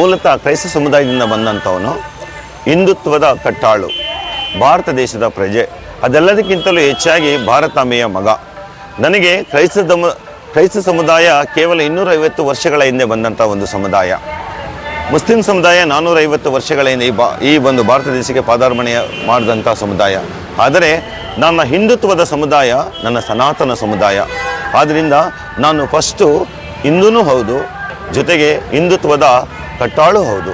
ಮೂಲತಃ ಕ್ರೈಸ್ತ ಸಮುದಾಯದಿಂದ ಬಂದಂಥವನು ಹಿಂದುತ್ವದ ಕಟ್ಟಾಳು, ಭಾರತ ದೇಶದ ಪ್ರಜೆ. ಅದೆಲ್ಲದಕ್ಕಿಂತಲೂ ಹೆಚ್ಚಾಗಿ ಭಾರತಾಂಬೆಯ ಮಗ. ನನಗೆ ಕ್ರೈಸ್ತ ದಮ, ಕ್ರೈಸ್ತ ಸಮುದಾಯ ಕೇವಲ ಇನ್ನೂರೈವತ್ತು ವರ್ಷಗಳ ಹಿಂದೆ ಬಂದಂಥ ಒಂದು ಸಮುದಾಯ. ಮುಸ್ಲಿಂ ಸಮುದಾಯ ನಾನ್ನೂರೈವತ್ತು ವರ್ಷಗಳ ಹಿಂದೆ ಈ ಬಾ, ಈ ಒಂದು ಭಾರತ ದೇಶಕ್ಕೆ ಪಾದಾರ್ಪಣೆ ಮಾಡಿದಂಥ ಸಮುದಾಯ. ಆದರೆ ನನ್ನ ಹಿಂದುತ್ವದ ಸಮುದಾಯ ನನ್ನ ಸನಾತನ ಸಮುದಾಯ. ಆದ್ದರಿಂದ ನಾನು ಫಸ್ಟು ಹಿಂದೂ ಹೌದು, ಜೊತೆಗೆ ಹಿಂದುತ್ವದ ಕಟ್ಟಾಳು ಹೌದು.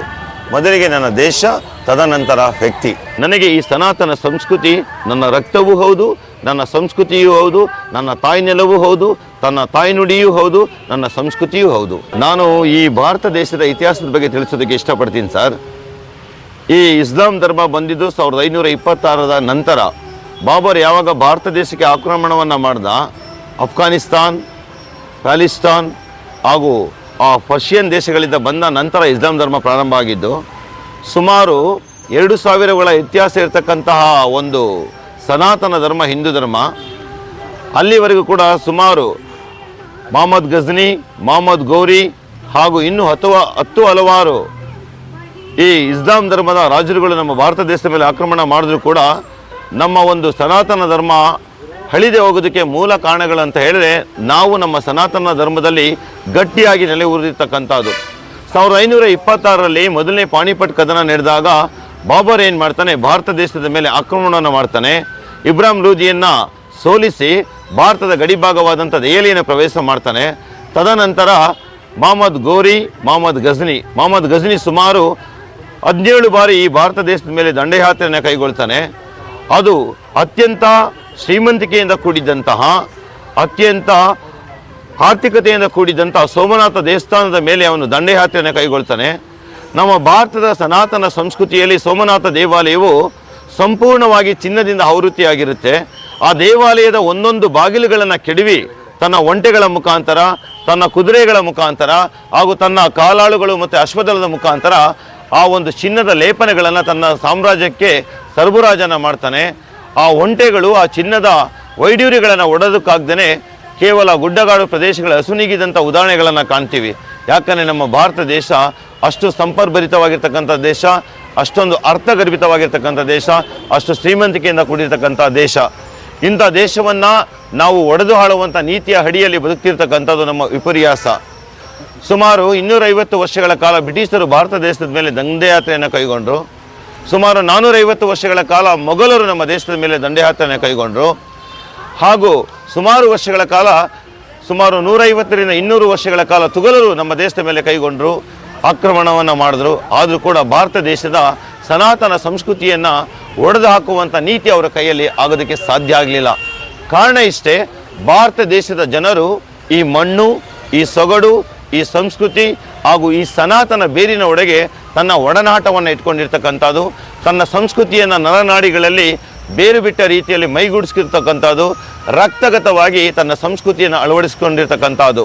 ಮೊದಲಿಗೆ ನನ್ನ ದೇಶ, ತದನಂತರ ವ್ಯಕ್ತಿ. ನನಗೆ ಈ ಸನಾತನ ಸಂಸ್ಕೃತಿ, ನನ್ನ ರಕ್ತವೂ ಹೌದು, ನನ್ನ ಸಂಸ್ಕೃತಿಯೂ ಹೌದು, ನನ್ನ ತಾಯಿ ನೆಲವೂ ಹೌದು, ತನ್ನ ತಾಯ್ನುಡಿಯೂ ಹೌದು, ನನ್ನ ಸಂಸ್ಕೃತಿಯೂ ಹೌದು. ನಾನು ಈ ಭಾರತ ದೇಶದ ಇತಿಹಾಸದ ಬಗ್ಗೆ ತಿಳಿಸೋದಕ್ಕೆ ಇಷ್ಟಪಡ್ತೀನಿ ಸರ್. ಈ ಇಸ್ಲಾಂ ಧರ್ಮ ಬಂದಿದ್ದು ಸಾವಿರದ ಐನೂರ ಇಪ್ಪತ್ತಾರರ ನಂತರ. ಬಾಬರ್ ಯಾವಾಗ ಭಾರತ ದೇಶಕ್ಕೆ ಆಕ್ರಮಣವನ್ನು ಮಾಡ್ದ? ಅಫ್ಘಾನಿಸ್ತಾನ್ ಪ್ಯಾಲಿಸ್ತಾನ್ ಹಾಗೂ ಆ ಪರ್ಷಿಯನ್ ದೇಶಗಳಿಂದ ಬಂದ ನಂತರ ಇಸ್ಲಾಂ ಧರ್ಮ ಪ್ರಾರಂಭ ಆಗಿದ್ದು, ಸುಮಾರು ಎರಡು ಸಾವಿರಗಳ ಇತಿಹಾಸ ಇರತಕ್ಕಂತಹ ಒಂದು ಸನಾತನ ಧರ್ಮ, ಹಿಂದೂ ಧರ್ಮ, ಅಲ್ಲಿವರೆಗೂ ಕೂಡ ಸುಮಾರು ಮೊಹಮ್ಮದ್ ಗಜ್ನಿ, ಮೊಹಮ್ಮದ್ ಗೌರಿ ಹಾಗೂ ಇನ್ನೂ ಹತ್ತು ಹತ್ತು ಹಲವಾರು ಈ ಇಸ್ಲಾಂ ಧರ್ಮದ ರಾಜರುಗಳು ನಮ್ಮ ಭಾರತ ದೇಶದ ಮೇಲೆ ಆಕ್ರಮಣ ಮಾಡಿದ್ರು ಕೂಡ ನಮ್ಮ ಒಂದು ಸನಾತನ ಧರ್ಮ ಹಳಿದೆ ಹೋಗೋದಕ್ಕೆ ಮೂಲ ಕಾರಣಗಳಂತ ಹೇಳಿದ್ರೆ ನಾವು ನಮ್ಮ ಸನಾತನ ಧರ್ಮದಲ್ಲಿ ಗಟ್ಟಿಯಾಗಿ ನೆಲೆ ಉರಿದಿರ್ತಕ್ಕಂಥದ್ದು. ಸಾವಿರದ ಐನೂರ ಇಪ್ಪತ್ತಾರರಲ್ಲಿ ಮೊದಲನೇ ಪಾಣಿಪಟ್ ಕದನ ನಡೆದಾಗ ಬಾಬರ್ ಏನು ಮಾಡ್ತಾನೆ, ಭಾರತ ದೇಶದ ಮೇಲೆ ಆಕ್ರಮಣವನ್ನು ಮಾಡ್ತಾನೆ. ಇಬ್ರಾಹಿಂ ಲೂಜಿಯನ್ನು ಸೋಲಿಸಿ ಭಾರತದ ಗಡಿಭಾಗವಾದಂಥ ದೆಹಲಿಯನ್ನು ಪ್ರವೇಶ ಮಾಡ್ತಾನೆ. ತದನಂತರ ಮೊಹಮ್ಮದ್ ಗೋರಿ, ಮೊಹಮ್ಮದ್ ಗಜ್ನಿ ಮೊಹಮ್ಮದ್ ಗಜ್ನಿ ಸುಮಾರು ಹದಿನೇಳು ಬಾರಿ ಈ ಭಾರತ ದೇಶದ ಮೇಲೆ ದಂಡಯಾತ್ರೆಯನ್ನು ಕೈಗೊಳ್ತಾನೆ. ಅದು ಅತ್ಯಂತ ಶ್ರೀಮಂತಿಕೆಯಿಂದ ಕೂಡಿದಂತಹ, ಅತ್ಯಂತ ಆರ್ಥಿಕತೆಯಿಂದ ಕೂಡಿದಂತಹ ಸೋಮನಾಥ ದೇವಸ್ಥಾನದ ಮೇಲೆ ಅವನು ದಂಡಯಾತ್ರೆಯನ್ನು ಕೈಗೊಳ್ತಾನೆ. ನಮ್ಮ ಭಾರತದ ಸನಾತನ ಸಂಸ್ಕೃತಿಯಲ್ಲಿ ಸೋಮನಾಥ ದೇವಾಲಯವು ಸಂಪೂರ್ಣವಾಗಿ ಚಿನ್ನದಿಂದ ಆವೃತ್ತಿಯಾಗಿರುತ್ತೆ. ಆ ದೇವಾಲಯದ ಒಂದೊಂದು ಬಾಗಿಲುಗಳನ್ನು ಕೆಡವಿ ತನ್ನ ಒಂಟೆಗಳ ಮುಖಾಂತರ, ತನ್ನ ಕುದುರೆಗಳ ಮುಖಾಂತರ ಹಾಗೂ ತನ್ನ ಕಾಲಾಳುಗಳು ಮತ್ತು ಅಶ್ವದಳದ ಮುಖಾಂತರ ಆ ಒಂದು ಚಿನ್ನದ ಲೇಪನಗಳನ್ನು ತನ್ನ ಸಾಮ್ರಾಜ್ಯಕ್ಕೆ ಸರಬರಾಜನ ಮಾಡ್ತಾನೆ. ಆ ಒಂಟೆಗಳು, ಆ ಚಿನ್ನದ ವೈಡ್ಯೂರ್ಯಗಳನ್ನು ಒಡೋದಕ್ಕಾಗ್ದೇ ಕೇವಲ ಗುಡ್ಡಗಾಡು ಪ್ರದೇಶಗಳ ಹಸುನಿಗಿದಂಥ ಉದಾಹರಣೆಗಳನ್ನು ಕಾಣ್ತೀವಿ. ಯಾಕಂದರೆ ನಮ್ಮ ಭಾರತ ದೇಶ ಅಷ್ಟು ಸಂಪರ್ಭರಿತವಾಗಿರ್ತಕ್ಕಂಥ ದೇಶ, ಅಷ್ಟೊಂದು ಅರ್ಥಗರ್ಭಿತವಾಗಿರ್ತಕ್ಕಂಥ ದೇಶ, ಅಷ್ಟು ಶ್ರೀಮಂತಿಕೆಯಿಂದ ಕೂಡಿರ್ತಕ್ಕಂಥ ದೇಶ. ಇಂಥ ದೇಶವನ್ನು ನಾವು ಒಡೆದು ಹಾಳುವಂಥ ನೀತಿಯ ಅಡಿಯಲ್ಲಿ ಬದುಕ್ತಿರ್ತಕ್ಕಂಥದ್ದು ನಮ್ಮ ವಿಪರ್ಯಾಸ. ಸುಮಾರು ಇನ್ನೂರೈವತ್ತು ವರ್ಷಗಳ ಕಾಲ ಬ್ರಿಟಿಷರು ಭಾರತ ದೇಶದ ಮೇಲೆ ದಂಧೆಯಾತ್ರೆಯನ್ನು ಕೈಗೊಂಡರು. ಸುಮಾರು ನಾನ್ನೂರೈವತ್ತು ವರ್ಷಗಳ ಕಾಲ ಮೊಘಲರು ನಮ್ಮ ದೇಶದ ಮೇಲೆ ದಂಡಯಾತ್ರೆಯನ್ನು ಕೈಗೊಂಡರು. ಹಾಗೂ ಸುಮಾರು ವರ್ಷಗಳ ಕಾಲ, ಸುಮಾರು ನೂರೈವತ್ತರಿಂದ ಇನ್ನೂರು ವರ್ಷಗಳ ಕಾಲ ತುಗಲರು ನಮ್ಮ ದೇಶದ ಮೇಲೆ ಕೈಗೊಂಡರು, ಆಕ್ರಮಣವನ್ನು ಮಾಡಿದ್ರು. ಆದರೂ ಕೂಡ ಭಾರತ ದೇಶದ ಸನಾತನ ಸಂಸ್ಕೃತಿಯನ್ನು ಒಡೆದು ಹಾಕುವಂಥ ನೀತಿ ಅವರ ಕೈಯಲ್ಲಿ ಆಗೋದಕ್ಕೆ ಸಾಧ್ಯ ಆಗಲಿಲ್ಲ. ಕಾರಣ ಇಷ್ಟೇ, ಭಾರತ ದೇಶದ ಜನರು ಈ ಮಣ್ಣು, ಈ ಸೊಗಡು, ಈ ಸಂಸ್ಕೃತಿ ಹಾಗೂ ಈ ಸನಾತನ ಬೇರಿನ ಒಳಗೆ ತನ್ನ ಒಡನಾಟವನ್ನು ಇಟ್ಕೊಂಡಿರ್ತಕ್ಕಂಥದ್ದು, ತನ್ನ ಸಂಸ್ಕೃತಿಯನ್ನು ನರನಾಡಿಗಳಲ್ಲಿ ಬೇರು ಬಿಟ್ಟ ರೀತಿಯಲ್ಲಿ ಮೈಗೂಡಿಸ್ಕಿರ್ತಕ್ಕಂಥದ್ದು ರಕ್ತಗತವಾಗಿ ತನ್ನ ಸಂಸ್ಕೃತಿಯನ್ನು ಅಳವಡಿಸ್ಕೊಂಡಿರ್ತಕ್ಕಂಥದ್ದು.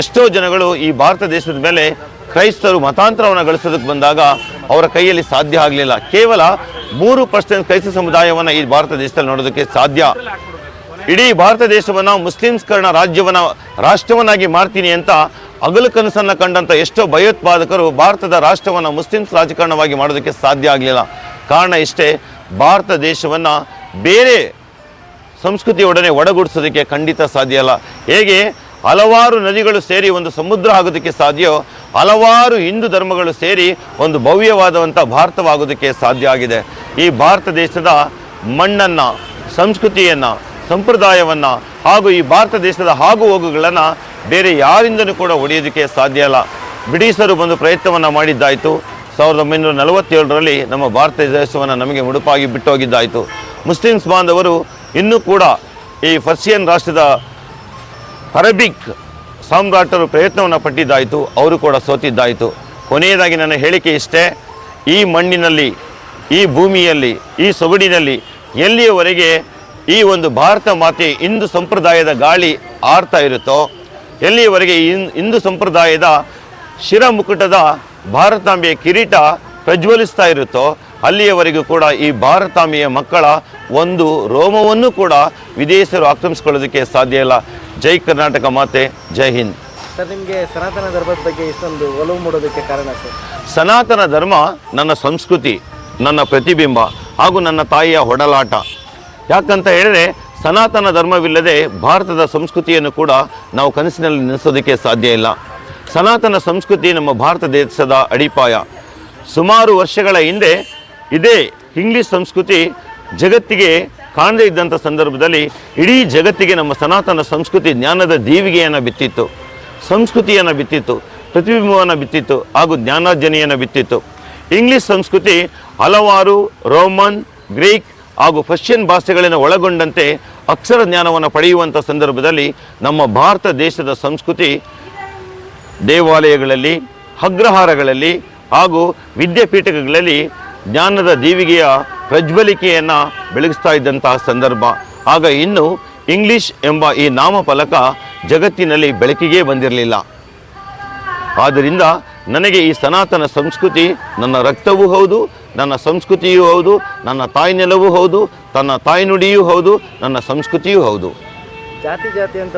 ಎಷ್ಟೋ ಜನಗಳು ಈ ಭಾರತ ದೇಶದ ಮೇಲೆ ಕ್ರೈಸ್ತರು ಮತಾಂತರವನ್ನು ಗಳಿಸೋದಕ್ಕೆ ಬಂದಾಗ ಅವರ ಕೈಯಲ್ಲಿ ಸಾಧ್ಯ ಆಗಲಿಲ್ಲ. ಕೇವಲ ಮೂರು ಪರ್ಸೆಂಟ್ ಕ್ರೈಸ್ತ ಸಮುದಾಯವನ್ನು ಈ ಭಾರತ ದೇಶದಲ್ಲಿ ನೋಡೋದಕ್ಕೆ ಸಾಧ್ಯ. ಇಡೀ ಭಾರತ ದೇಶವನ್ನು ಮುಸ್ಲಿಮ್ಸ್ಕರಣ ರಾಜ್ಯವನ್ನು, ರಾಷ್ಟ್ರವನ್ನಾಗಿ ಮಾಡ್ತೀನಿ ಅಂತ ಅಗಲು ಕನಸನ್ನು ಕಂಡಂಥ ಎಷ್ಟೋ ಭಯೋತ್ಪಾದಕರು ಭಾರತದ ರಾಷ್ಟ್ರವನ್ನು, ಮುಸ್ಲಿಮ್ಸ್ ರಾಜಕಾರಣವಾಗಿ ಮಾಡೋದಕ್ಕೆ ಸಾಧ್ಯ ಆಗಲಿಲ್ಲ. ಕಾರಣ ಇಷ್ಟೇ, ಭಾರತ ದೇಶವನ್ನು ಬೇರೆ ಸಂಸ್ಕೃತಿಯೊಡನೆ ಒಡಗೂಡಿಸೋದಕ್ಕೆ ಖಂಡಿತ ಸಾಧ್ಯ ಅಲ್ಲ ಹೇಗೆ? ಹಲವಾರು ನದಿಗಳು ಸೇರಿ ಒಂದು ಸಮುದ್ರ ಆಗೋದಕ್ಕೆ ಸಾಧ್ಯವೋ ಹಲವಾರು ಹಿಂದೂ ಧರ್ಮಗಳು ಸೇರಿ ಒಂದು ಭವ್ಯವಾದವಂಥ ಭಾರತವಾಗೋದಕ್ಕೆ ಸಾಧ್ಯ ಆಗಿದೆ. ಈ ಭಾರತ ದೇಶದ ಮಣ್ಣನ್ನು, ಸಂಸ್ಕೃತಿಯನ್ನು ಸಂಪ್ರದಾಯವನ್ನು ಹಾಗೂ ಈ ಭಾರತ ದೇಶದ ಆಗು ಹೋಗುಗಳನ್ನು ಬೇರೆ ಯಾರಿಂದನೂ ಕೂಡ ಒಡೆಯೋದಕ್ಕೆ ಸಾಧ್ಯ ಇಲ್ಲ. ಬ್ರಿಟಿಷರು ಬಂದು ಪ್ರಯತ್ನವನ್ನು ಮಾಡಿದ್ದಾಯಿತು. ಸಾವಿರದ ಒಂಬೈನೂರ ನಲವತ್ತೇಳರಲ್ಲಿ ನಮ್ಮ ಭಾರತ ದೇಶವನ್ನು ನಮಗೆ ಮುಡುಪಾಗಿ ಬಿಟ್ಟೋಗಿದ್ದಾಯಿತು. ಮುಸ್ಲಿಮ್ಸ್ ಬಾಂಧವರು ಇನ್ನೂ ಕೂಡ ಈ ಪರ್ಷಿಯನ್ ರಾಷ್ಟ್ರದ ಅರಬಿಕ್ ಸಾಮ್ರಾಟರು ಪ್ರಯತ್ನವನ್ನು ಪಟ್ಟಿದ್ದಾಯಿತು. ಅವರು ಕೂಡ ಸೋತಿದ್ದಾಯಿತು. ಕೊನೆಯದಾಗಿ ನನ್ನ ಹೇಳಿಕೆ ಇಷ್ಟೇ. ಈ ಮಣ್ಣಿನಲ್ಲಿ, ಈ ಭೂಮಿಯಲ್ಲಿ, ಈ ಸೊಗಡಿನಲ್ಲಿ ಎಲ್ಲಿಯವರೆಗೆ ಈ ಒಂದು ಭಾರತ ಮಾತೆ ಹಿಂದೂ ಸಂಪ್ರದಾಯದ ಗಾಳಿ ಆರ್ತಾ ಇರುತ್ತೋ ಎಲ್ಲಿಯವರೆಗೆ ಹಿಂದೂ ಸಂಪ್ರದಾಯದ ಶಿರಮುಕುಟದ ಭಾರತಾಂಬೆಯ ಕಿರೀಟ ಪ್ರಜ್ವಲಿಸ್ತಾ ಇರುತ್ತೋ ಅಲ್ಲಿಯವರೆಗೂ ಕೂಡ ಈ ಭಾರತಾಂಬೆಯ ಮಕ್ಕಳ ಒಂದು ರೋಮವನ್ನು ಕೂಡ ವಿದೇಶರು ಆಕ್ರಮಿಸ್ಕೊಳ್ಳೋದಕ್ಕೆ ಸಾಧ್ಯ ಇಲ್ಲ. ಜೈ ಕರ್ನಾಟಕ ಮಾತೆ ಜೈ ಹಿಂದ್. ಸರ್ ನಿಮಗೆ ಸನಾತನ ಧರ್ಮದ ಬಗ್ಗೆ ಇಷ್ಟೊಂದು ಒಲವು ಮೂಡೋದಕ್ಕೆ ಕಾರಣ ಸರ್? ಸನಾತನ ಧರ್ಮ ನನ್ನ ಸಂಸ್ಕೃತಿ ನನ್ನ ಪ್ರತಿಬಿಂಬ ಹಾಗೂ ನನ್ನ ತಾಯಿಯ ಹೊಡಲಾಟ ಯಾಕಂತ ಹೇಳಿದ್ರೆ ಸನಾತನ ಧರ್ಮವಿಲ್ಲದೆ ಭಾರತದ ಸಂಸ್ಕೃತಿಯನ್ನು ಕೂಡ ನಾವು ಕನಸಿನಲ್ಲಿ ನೆನೆಸೋದಕ್ಕೆ ಸಾಧ್ಯ ಇಲ್ಲ. ಸನಾತನ ಸಂಸ್ಕೃತಿ ನಮ್ಮ ಭಾರತ ದೇಶದ ಅಡಿಪಾಯ. ಸುಮಾರು ವರ್ಷಗಳ ಹಿಂದೆ ಇದೇ ಇಂಗ್ಲಿಷ್ ಸಂಸ್ಕೃತಿ ಜಗತ್ತಿಗೆ ಕಾಣದೇ ಇದ್ದಂಥ ಸಂದರ್ಭದಲ್ಲಿ ಇಡೀ ಜಗತ್ತಿಗೆ ನಮ್ಮ ಸನಾತನ ಸಂಸ್ಕೃತಿ ಜ್ಞಾನದ ದೀವಿಗೆಯನ್ನು ಬಿತ್ತಿತ್ತು. ಸಂಸ್ಕೃತಿಯನ್ನು ಬಿತ್ತಿತ್ತು, ಪ್ರತಿಬಿಂಬವನ್ನು ಬಿತ್ತಿತ್ತು ಹಾಗೂ ಜ್ಞಾನಾರ್ಜನೆಯನ್ನು ಬಿತ್ತಿತ್ತು. ಇಂಗ್ಲಿಷ್ ಸಂಸ್ಕೃತಿ ಹಲವಾರು ರೋಮನ್, ಗ್ರೀಕ್ ಹಾಗೂ ಪರ್ಷಿಯನ್ ಭಾಷೆಗಳನ್ನು ಒಳಗೊಂಡಂತೆ ಅಕ್ಷರ ಜ್ಞಾನವನ್ನು ಪಡೆಯುವಂಥ ಸಂದರ್ಭದಲ್ಲಿ ನಮ್ಮ ಭಾರತ ದೇಶದ ಸಂಸ್ಕೃತಿ ದೇವಾಲಯಗಳಲ್ಲಿ, ಅಗ್ರಹಾರಗಳಲ್ಲಿ ಹಾಗೂ ವಿದ್ಯಾಪೀಠಗಳಲ್ಲಿ ಜ್ಞಾನದ ದೀವಿಗೆಯ ಪ್ರಜ್ವಲಿಕೆಯನ್ನು ಬೆಳಗಿಸ್ತಾ ಇದ್ದಂತಹ ಸಂದರ್ಭ. ಆಗ ಇನ್ನು ಇಂಗ್ಲಿಷ್ ಎಂಬ ಈ ನಾಮಫಲಕ ಜಗತ್ತಿನಲ್ಲಿ ಬೆಳಕಿಗೆ ಬಂದಿರಲಿಲ್ಲ. ಆದ್ದರಿಂದ ನನಗೆ ಈ ಸನಾತನ ಸಂಸ್ಕೃತಿ ನನ್ನ ರಕ್ತವೂ ಹೌದು, ನನ್ನ ಸಂಸ್ಕೃತಿಯೂ ಹೌದು, ನನ್ನ ತಾಯಿ ನೆಲವೂ ಹೌದು, ತನ್ನ ತಾಯ್ನುಡಿಯೂ ಹೌದು, ನನ್ನ ಸಂಸ್ಕೃತಿಯೂ ಹೌದು. ಜಾತಿ ಜಾತಿ ಅಂತ